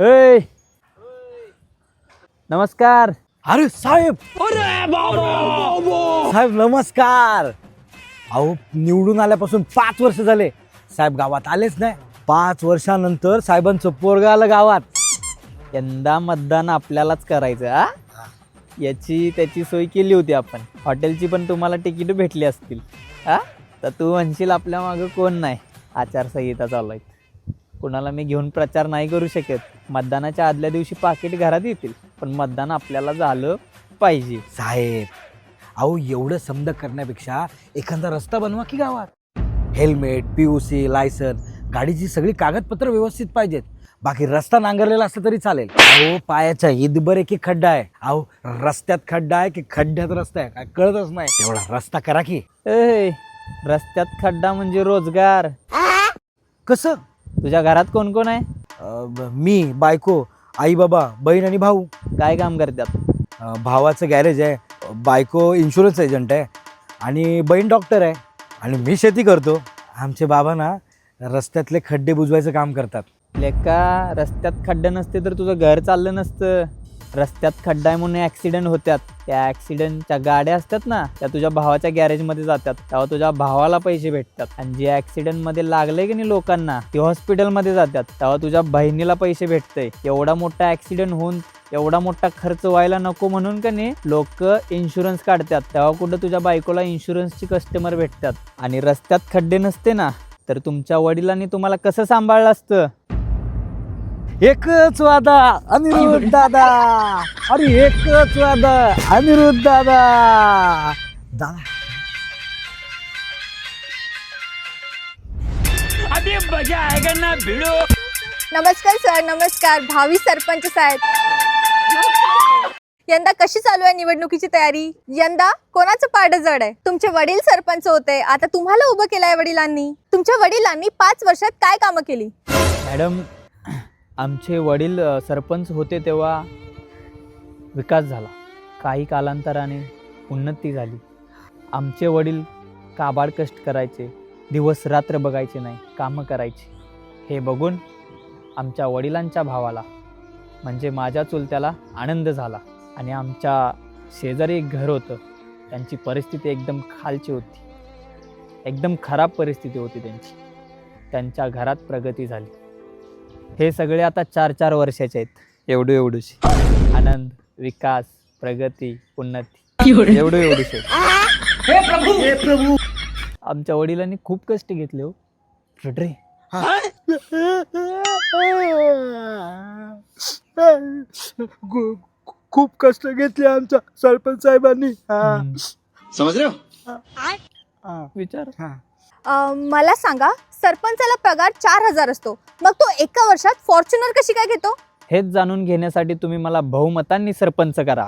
ऐ. नमस्कार. अरे साहेब. साहेब नमस्कार. अहो निवडून आल्यापासून पाच वर्ष झाले. साहेब गावात आलेच नाही. पाच वर्षानंतर साहेबांचं पोरगा आलं गावात. यंदा मतदान आपल्यालाच करायचं हा? याची त्याची सोय केली होती आपण. हॉटेलची पण तुम्हाला तिकीट भेटली असतील हा? तर तू म्हणशील आपल्या मागं कोण नाही. आचारसंहिता चालू आहेत. कुणाला मी घेऊन प्रचार नाही करू शकत. मतदानाच्या आदल्या दिवशी पाकिट घरात येतील. पण मतदान आपल्याला झालं पाहिजे. साहेब अहो एवढं समद करण्यापेक्षा एखादा रस्ता बनवा की गावात? हेल्मेट पीयूसी लायसन गाडीची सगळी कागदपत्र व्यवस्थित पाहिजेत. बाकी रस्ता नांगरलेला असला तरी चालेल. अहो पायाच्या एक एक खड्डा आहे. अहो रस्त्यात खड्डा आहे की खड्ड्यात रस्ता आहे? काय कळतच नाही. एवढा रस्ता करा की. ए रस्त्यात खड्डा म्हणजे रोजगार. कसं? तुझ्या घरात कोण कोण आहे? अं, ब- मी बायको आई बाबा बहीण आणि भाऊ. काय काम करतात? अं, भावाचं गॅरेज आहे बायको इन्शुरन्स एजंट आहे आणि बहीण डॉक्टर आहे आणि मी शेती करतो. आमचे बाबा ना रस्त्यातले खड्डे बुजवायचं काम करतात. लेका रस्त्यात खड्डे नसते तर तुझं घर चाललं नसतं. रस्त्यात खड्डा आहे म्हणून ॲक्सिडेंट होत्यात. त्या ॲक्सिडेंटच्या गाड्या असतात ना त्या तुझ्या भावाच्या गॅरेजमध्ये जातात. तेव्हा तुझ्या भावाला पैसे भेटतात. आणि जे ॲक्सिडेंटमध्ये लागले की नाही लोकांना ते हॉस्पिटलमध्ये जातात. तेव्हा तुझ्या बहिणीला पैसे भेटतंय. एवढा मोठा ॲक्सिडेंट होऊन एवढा मोठा खर्च व्हायला नको म्हणून का नाही लोक इन्शुरन्स काढतात. तेव्हा कुठं तुझ्या बायकोला इन्शुरन्सची कस्टमर भेटतात. आणि रस्त्यात खड्डे नसते ना तर तुमच्या वडिलांनी तुम्हाला कसं सांभाळलं असतं? एकच वादा अनिरुद्ध दादा. अरे एकच वादा अनिरुद्ध दादा. दादा. अभी मजा आएगा ना भिड़ो। नमस्कार सर नमस्कार. भावी सरपंच साहेब. यंदा कशी चालू आहे निवडणुकीची तयारी? यंदा कोणाचं पाड जड आहे? तुमचे वडील सरपंच होते. आता तुम्हाला उभं केलंय वडिलांनी. तुमच्या वडिलांनी पाच वर्षात काय कामं केली? मॅडम आमचे वडील सरपंच होते तेव्हा विकास झाला. काही कालांतराने उन्नती झाली. आमचे वडील काबाड कष्ट करायचे दिवस रात्र बघायचे नाही कामं करायची. हे बघून आमच्या वडिलांच्या भावाला म्हणजे माझ्या चुलत्याला आनंद झाला आणि आमच्या शेजारी एक घर होतं. त्यांची परिस्थिती एकदम खालची होती. एकदम खराब परिस्थिती होती त्यांची. त्यांच्या घरात प्रगती झाली. हे सगळे आता चार चार वर्षाचे आहेत. एवढे एवढूशे. आनंद विकास प्रगती उन्नती. एवढं एवढूशे. आमच्या वडिलांनी खूप कष्ट घेतले हो. रडरे. खूप कष्ट घेतले आमच्या सरपंच साहेबांनी. समझ रहे हो. विचार मला सांगा सरपंचाला पगार चार हजार असतो. मग तो एका वर्षात फॉर्च्युनर कशी काय घेतो? हेच जाणून घेण्यासाठी तुम्ही मला बहुमतांनी सरपंच करा.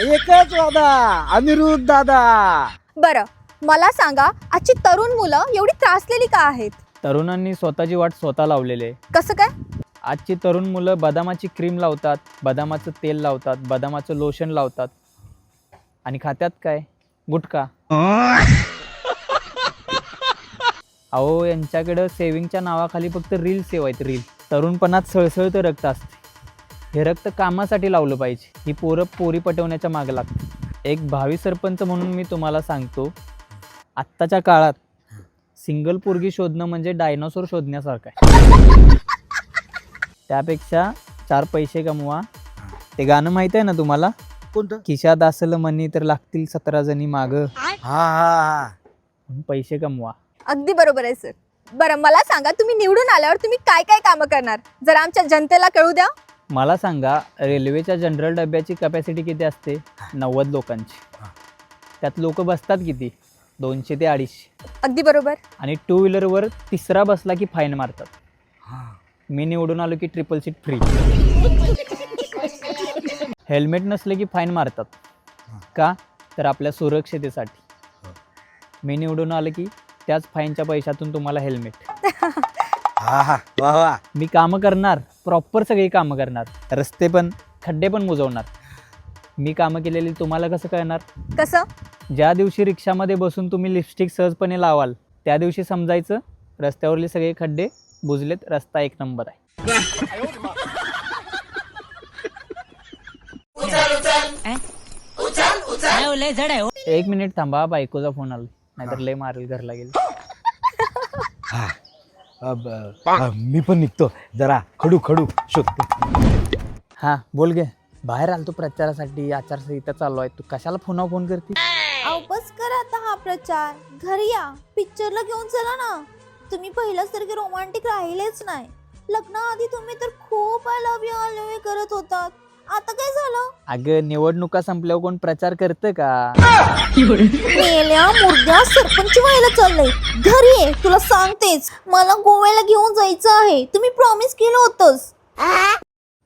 एकच वादा. अनिरुद्ध दादा. बरं. मला सांगा आजची तरुण मुलं एवढी त्रासलेली का आहेत? तरुणांनी स्वतःची वाट स्वतः लावलेली कसं काय? आजची तरुण मुलं बदामाची क्रीम लावतात बदामाचं तेल लावतात बदामाचं लोशन लावतात. आणि खात्यात काय? गुटखा. अहो यांच्याकडं सेविंगच्या नावाखाली फक्त रील सेव आहेत रील तरुणपणात सळसळतं रक्त असते. हे रक्त कामासाठी लावलं पाहिजे. ही पोरं पोरी पटवण्याच्या मागं लागते एक भावी सरपंच म्हणून मी तुम्हाला सांगतो आत्ताच्या काळात सिंगल पोरगी शोधणं म्हणजे डायनोसॉर शोधण्यासारखं आहे. त्यापेक्षा चार पैसे कमवा. ते गाणं माहीत आहे ना तुम्हाला? कोणतं? खिशात असलं मनी तर लागतील सतरा जणी माग. हा हा पैसे कमवा. अगदी बरोबर आहे सर बरं मला सांगा तुम्ही निवडून आल्यावर तुम्ही काय काय कामं करणार? जर आमच्या जनतेला कळू द्या. मला सांगा रेल्वेच्या जनरल डब्याची कपॅसिटी किती असते? नव्वद लोकांची. त्यात लोक बसतात किती? दोनशे ते अडीचशे. अगदी बरोबर. आणि टू व्हीलरवर तिसरा बसला की फाईन मारतात. हा. मी निवडून आलो की ट्रिपल सीट फ्री हेल्मेट नसले की फाईन मारतात. का? तर आपल्या सुरक्षितेसाठी. मी निवडून आलं की त्याच फाईनच्या पैशातून तुम्हाला हेल्मेट हा हा. वा वा. मी कामं करणार प्रॉपर सगळी कामं करणार. रस्ते पण? खड्डे पण मुजवणार. मी कामं केलेली तुम्हाला कसं कळणार? कसं? ज्या दिवशी रिक्षामध्ये बसून तुम्ही लिपस्टिक सहजपणे लावाल त्या दिवशी समजायचं रस्त्यावरले सगळे खड्डे बुजलेत रस्ता एक नंबर आहे. एक मिनिट थांबा बायकोचा फोन आला नाहीतर लय मारेल घरला गेले. हा. अब, मी पण निघतो. जरा खडू खडू शोधतो. हा बोल गे. बाहेर आलतो प्रचारासाठी. आचारसंहिता चालू आहे. तू कशाला फोनावर फोन करते? अहो बस करा आता हा प्रचार. घरी या. पिक्चरला घेऊन चला ना. तुम्ही पहिल्यासारखे रोमांटिक राहिलेच नाही. लग्नाआधी तुम्ही तर खूप I love you I love you करत होतात. आता काय झालं? अगं निवडणुका संपल्यावर कोण प्रचार करतं का? मेल्या मुर्द्या सरपंच व्हायला चाललंय. घरी ये तुला सांगतेच मला गोव्याला घेऊन जायचं आहे. तुम्ही प्रॉमिस केलं होतंस.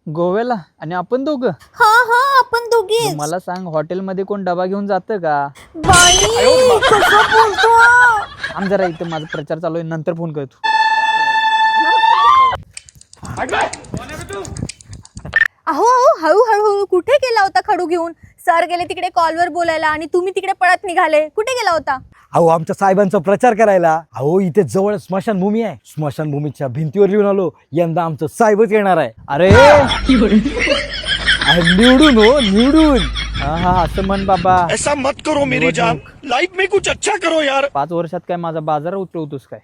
गोव्याला? आणि आपण दोघं? हा हा आपण दोघे मला सांग हॉटेलमध्ये कोण डबा घेऊन जातं का? बाई कसं बोलतो? हा? आम जरा इथं माझा प्रचार चालू आहे नंतर फोन करतो. अहो अहो हळू हळू हळू कुठे गेला होता खडू घेऊन? सर गेले तिकडे कॉलवर बोलायला आणि तुम्ही तिकडे पळत निघाले. कुठे गेला होता? अहो आमच्या साहेबांचा प्रचार करायला. अहो इथे जवळ स्मशानभूमी आहे. स्मशानभूमीच्या भिंतीवर लिहून आलो यंदा आमचं साहेबच येणार आहे. अरे! अरे निवडून हो निवडून. हा हा असं म्हण बाबा. ऐसा मत करो मेरी जान. लाइफ में कुछ अच्छा करो यार. पाच वर्षात काय माझा बाजार उतरवतोस काय?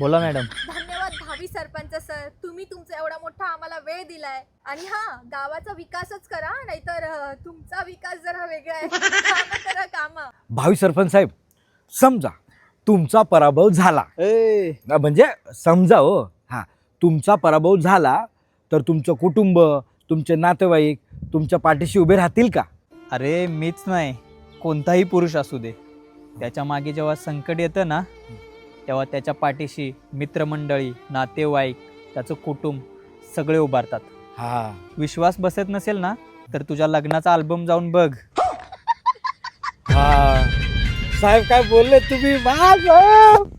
बोला मॅडम. धन्यवाद. भावी सरपंच सर तुम्ही तुमचा एवढा मोठा आम्हाला वेळ दिलाय. आणि हा गावाचा विकासच करा नाहीतर अं, तुमचा विकास जरा वेगळा आहे. कामं करा कामं. भावी सरपंच साहेब समजा तुमचा पराभव झाला. अ, म्हणजे समजा हो हा. तुमचा पराभव झाला तर तुमचं कुटुंब तुमचे नातेवाईक तुमच्या पाठीशी उभे राहतील का? अरे मीच नाही. कोणताही पुरुष असू दे. त्याच्यामागे जेव्हा संकट येतं ना तेव्हा त्याच्या पाठीशी मित्रमंडळी नातेवाईक त्याचं कुटुंब सगळे उभारतात. हा. विश्वास बसत नसेल ना तर तुझ्या लग्नाचा अल्बम जाऊन बघ. हा. साहेब काय बोलले तुम्ही? माझ!